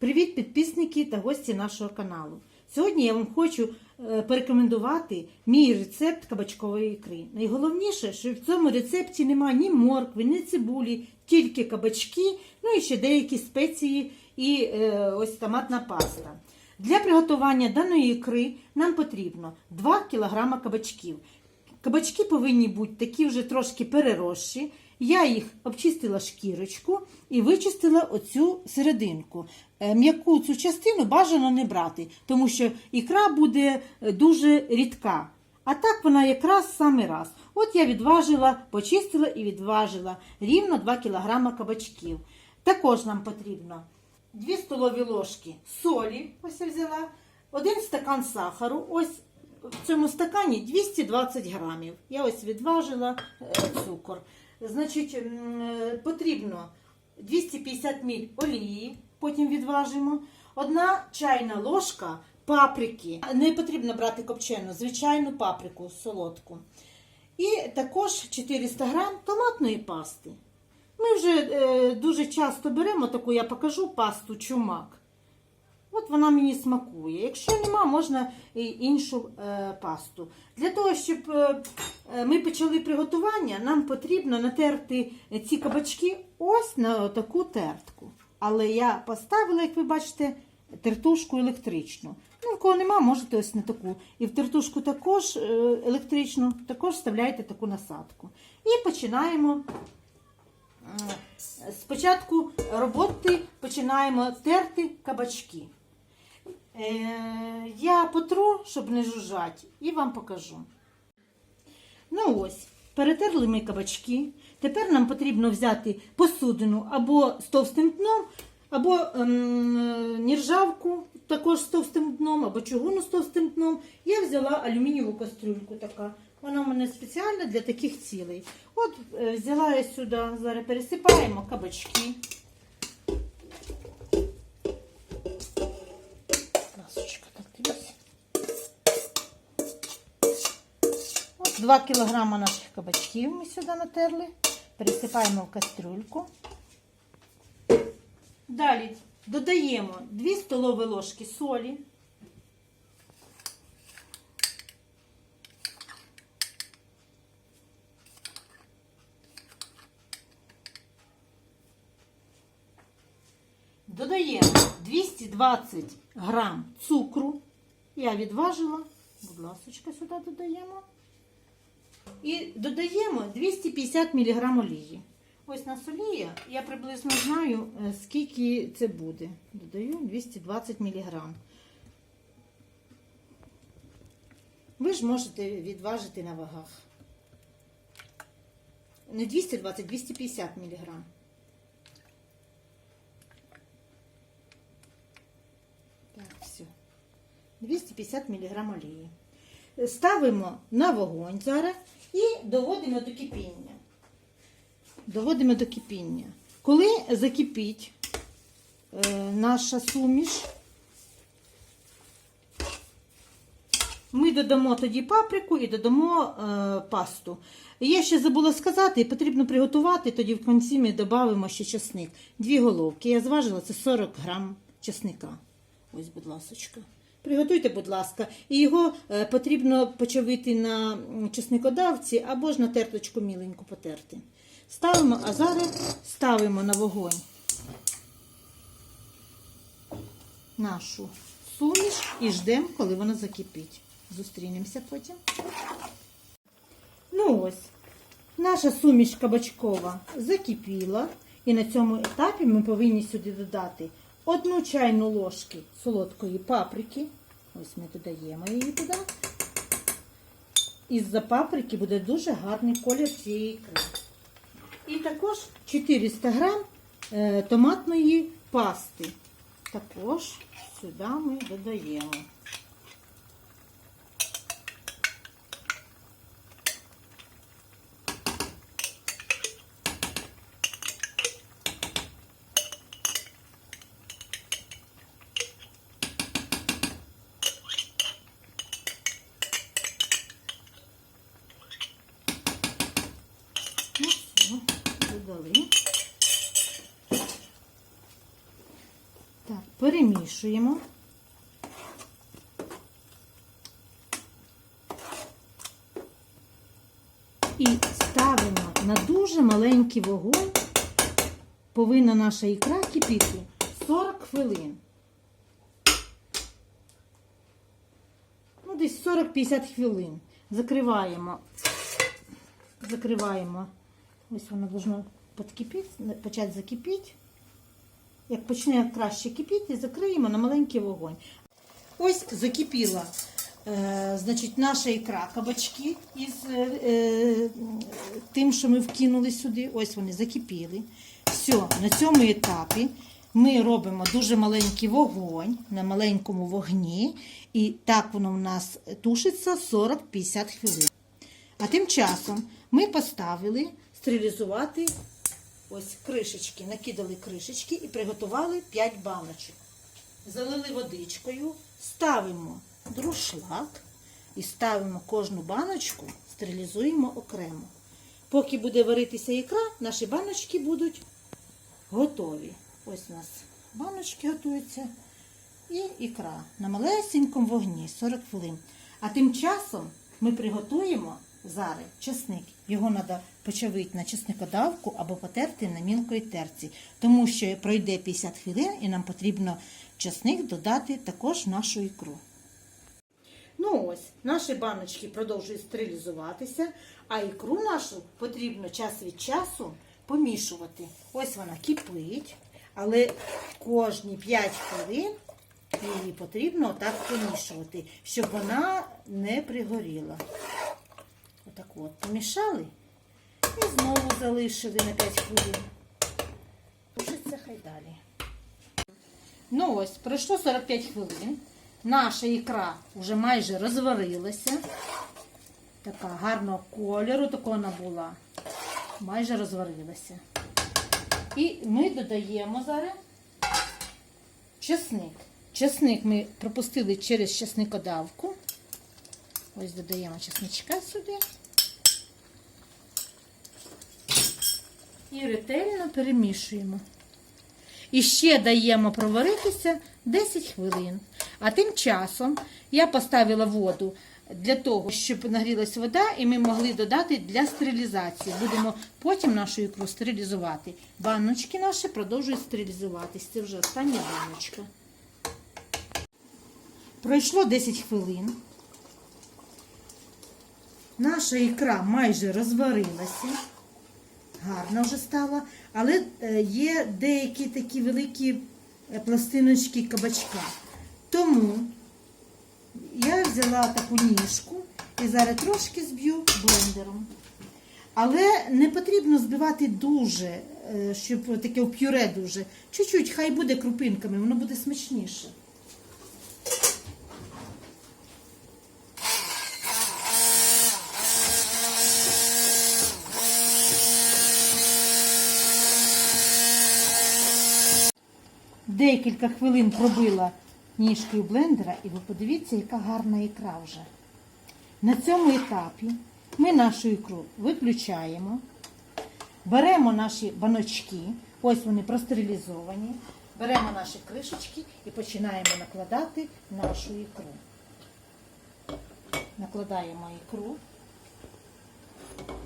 Привіт, підписники та гості нашого каналу. Сьогодні я вам хочу е, порекомендувати мій рецепт кабачкової ікри. Найголовніше, що в цьому рецепті немає ні моркви, ні цибулі, тільки кабачки, ну і ще деякі спеції і е, ось томатна паста. Для приготування даної ікри нам потрібно 2 кг кабачків. Кабачки повинні бути такі вже трошки переросші. Я їх обчистила шкірочку і вичистила оцю серединку. Е, М'яку цю частину бажано не брати, тому що ікра буде е, дуже рідка. А так вона якраз саме раз. От я відважила, почистила і відважила рівно 2 кг кабачків. Також нам потрібно 2 столові ложки солі, ось я взяла, 1 стакан сахару, ось в цьому стакані 220 грамів. Я ось відважила е, цукор. Значить, е, потрібно 250 мл олії, потім відважимо. Одна чайна ложка паприки. Не потрібно брати копчену, звичайну паприку солодку. І також 400 грам томатної пасти. Ми вже е, дуже часто беремо таку, я покажу пасту чумак. От вона мені смакує. Якщо нема, можна і іншу е, пасту. Для того, щоб е, е, ми почали приготування, нам потрібно натерти ці кабачки ось на таку тертку. Але я поставила, як ви бачите, тертушку електричну. Ну, в кого нема, можете ось на таку. І в тертушку також електричну, також вставляєте таку насадку. І починаємо. Спочатку роботи починаємо терти кабачки. Е, я потру, щоб не жужжать, і вам покажу. Ну ось, перетерли ми кабачки. Тепер нам потрібно взяти посудину або з товстим дном, або ем, нержавку також з товстим дном, або чугуну з товстим дном. Я взяла алюмінієву кастрюльку така. Вона у мене спеціальна для таких цілей. От е, взяла я сюди, зараз пересипаємо кабачки. 2 кілограма наших кабачків ми сюди натерли. Пересипаємо в кастрюльку. Далі додаємо 2 столові ложки солі. Додаємо 220 грам цукру. Я відважила, будь ласка, сюди додаємо. І додаємо 250 мг олії. Ось на олія, я приблизно знаю, е, скільки це буде. Додаю 220 мг. Ви ж можете відважити на вагах. Не 220, 250 мг. Так, все. 250 мг олії. Ставимо на вогонь зараз і доводимо до кипіння. Доводимо до кипіння. Коли закипить е, наша суміш, ми додамо тоді паприку і додамо е, пасту. Я ще забула сказати, потрібно приготувати, тоді в кінці ми додамо ще часник. Дві головки. Я зважила, це 40 грам часника. Ось, будь ласочка. Приготуйте, будь ласка, і його е, потрібно почавити на чесникодавці або ж на терточку міленьку потерти. Ставимо, а зараз ставимо на вогонь нашу суміш і ждемо, коли вона закипить. Зустрінемося потім. Ну ось, наша суміш кабачкова закипіла. І на цьому етапі ми повинні сюди додати одну чайну ложку солодкої паприки. Ось ми додаємо її туди. Із-за паприки буде дуже гарний колір цієї ікри. І також 400 грам е, томатної пасти. Також сюди ми додаємо. Ну, все, додали. Так, перемішуємо. І ставимо на дуже маленький вогонь. Повинна наша ікра кипіти 40 хвилин. Ну, десь 40-50 хвилин. Закриваємо. Закриваємо. Ось воно должно почати закипіти. Як почне краще кипіти, закриємо на маленький вогонь. Ось закипіла е, значить, наша ікра, кабачки із е, е, тим, що ми вкинули сюди. Ось вони закипіли. Все, на цьому етапі ми робимо дуже маленький вогонь на маленькому вогні, і так воно в нас тушиться 40-50 хвилин. А тим часом ми поставили стерилізувати ось кришечки, накидали кришечки і приготували 5 баночок. Залили водичкою, ставимо друшлак і ставимо кожну баночку, стерилізуємо окремо. Поки буде варитися ікра, наші баночки будуть готові. Ось у нас баночки готуються і ікра на малесенькому вогні 40 хвилин. А тим часом ми приготуємо зараз чесник. Його треба почавити на чесникодавку або потерти на мілкої терці, тому що пройде 50 хвилин і нам потрібно чесник додати також нашу ікру. Ну ось, наші баночки продовжують стерилізуватися, а ікру нашу потрібно час від часу помішувати. Ось вона кипить, але кожні 5 хвилин її потрібно отак помішувати, щоб вона не пригоріла. Отак от помішали і знову залишили на 5 хвилин. Тушиться хай далі. Ну ось, пройшло 45 хвилин. Наша ікра вже майже розварилася. Така гарного кольору, така вона була. Майже розварилася. І ми додаємо зараз чесник. Чесник ми пропустили через чесникодавку. Ось додаємо чесничка сюди. І ретельно перемішуємо. І ще даємо проваритися 10 хвилин. А тим часом я поставила воду для того, щоб нагрілася вода, і ми могли додати для стерилізації. Будемо потім нашу ікру стерилізувати. Баночки наші продовжують стерилізуватись. Це вже остання баночка. Пройшло 10 хвилин. Наша ікра майже розварилася. Гарно вже стала, але е, є деякі такі великі е, пластиночки кабачка. Тому я взяла таку ніжку і зараз трошки зб'ю блендером. Але не потрібно збивати дуже, е, щоб таке в пюре дуже. Чуть-чуть, хай буде крупинками, воно буде смачніше. Декілька хвилин пробила ніжкою блендера, і ви подивіться, яка гарна ікра вже. На цьому етапі ми нашу ікру виключаємо, беремо наші баночки, ось вони простерилізовані, беремо наші кришечки і починаємо накладати нашу ікру. Накладаємо ікру. Так.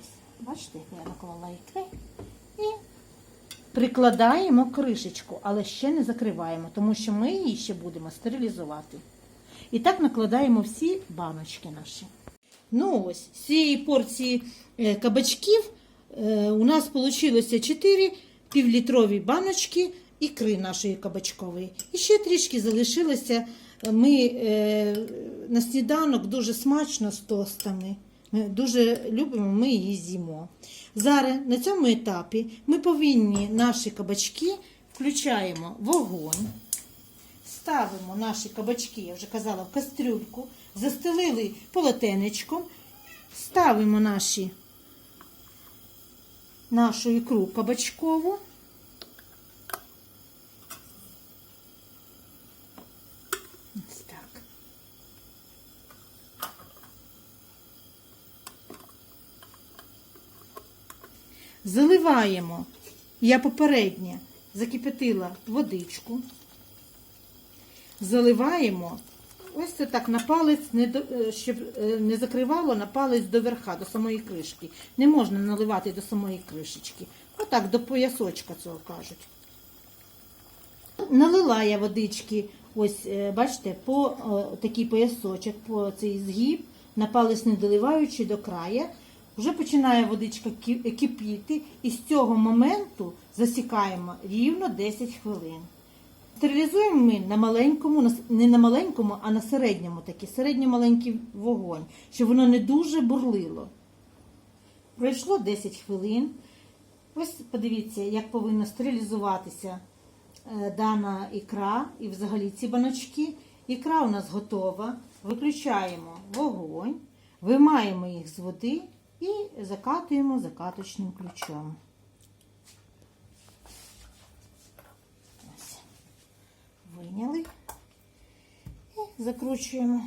Ось, бачите, я наклала ікри. І прикладаємо кришечку, але ще не закриваємо, тому що ми її ще будемо стерилізувати. І так накладаємо всі баночки наші. Ну ось, з цієї порції е, кабачків е, у нас вийшло 4 півлітрові баночки ікри нашої кабачкової. І ще трішки залишилося. Ми е, на сніданок дуже смачно з тостами. Дуже любимо, ми її з'їмо. Зараз на цьому етапі ми повинні наші кабачки включаємо вогонь, ставимо наші кабачки, я вже казала, в кастрюльку, застелили полотенечком, ставимо наші, нашу ікру кабачкову. Ось так. Заливаємо. Я попередньо закипятила водичку. Заливаємо. Ось це так на палець, не до, е, щоб е, не закривало на палець до верха, до самої кришки. Не можна наливати до самої кришечки. Отак, до поясочка цього кажуть. Налила я водички, ось, е, бачите, по е, такий поясочок, по цей згіб, на палець не доливаючи до края. Вже починає водичка кипіти, і з цього моменту засікаємо рівно 10 хвилин. Стерилізуємо ми на маленькому, не на маленькому, а на середньому такий, середньо-маленький вогонь, щоб воно не дуже бурлило. Пройшло 10 хвилин. Ось подивіться, як повинна стерилізуватися е, дана ікра і взагалі ці баночки. Ікра у нас готова. Виключаємо вогонь, виймаємо їх з води і закатуємо закаточним ключом. Ось. Вийняли і закручуємо.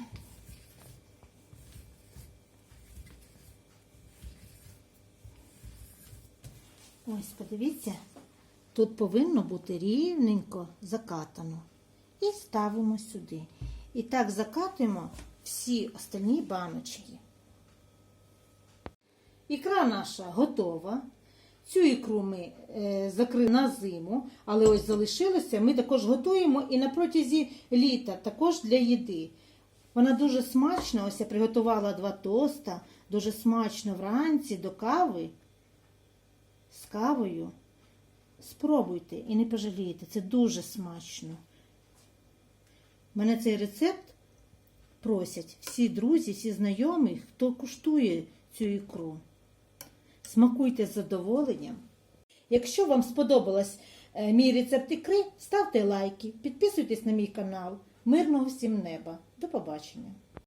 Ось, подивіться, тут повинно бути рівненько закатано. І ставимо сюди. І так закатуємо всі остальні баночки. Ікра наша готова. Цю ікру ми е, закрили на зиму, але ось залишилося. Ми також готуємо і на протязі літа також для їди. Вона дуже смачна. Ось я приготувала два тоста, дуже смачно вранці до кави з кавою. Спробуйте і не пожалієте, це дуже смачно. Мене цей рецепт просять всі друзі, всі знайомі, хто куштує цю ікру. Смакуйте з задоволенням. Якщо вам сподобалось е, мій рецепт ікри, ставте лайки, підписуйтесь на мій канал. Мирного всім неба. До побачення!